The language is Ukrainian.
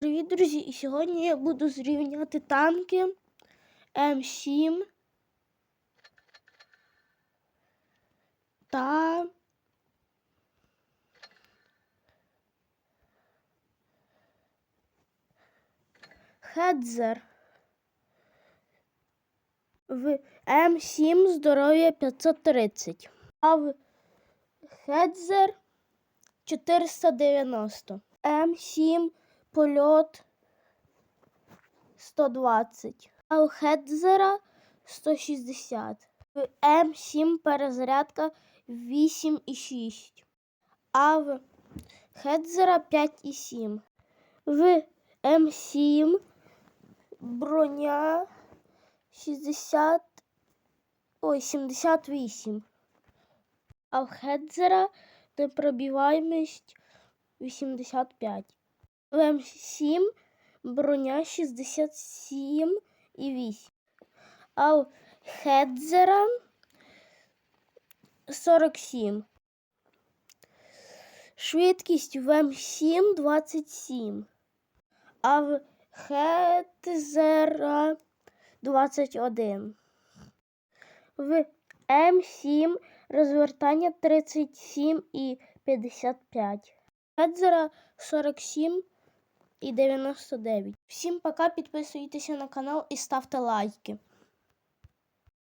Привіт, друзі! І сьогодні я буду зрівняти танки М7 та Хедзер. В М7 здоров'я 530, а в Хедзер 490. М7 польот 120, а у Хедзера 160. В М7 перезарядка 8,6, а в Хедзера 5,7. В М7 броня 60, ой, 78, а в Хедзера непробиваємість 85. В М7 броня 67 і 8. А у Хедзера 47. Швидкість в М7 27. А в Хедзера 21. В М7 розвертання 37 і 55. Хедзера 47 і 99. Всім пока, підписуйтеся на канал і ставте лайки.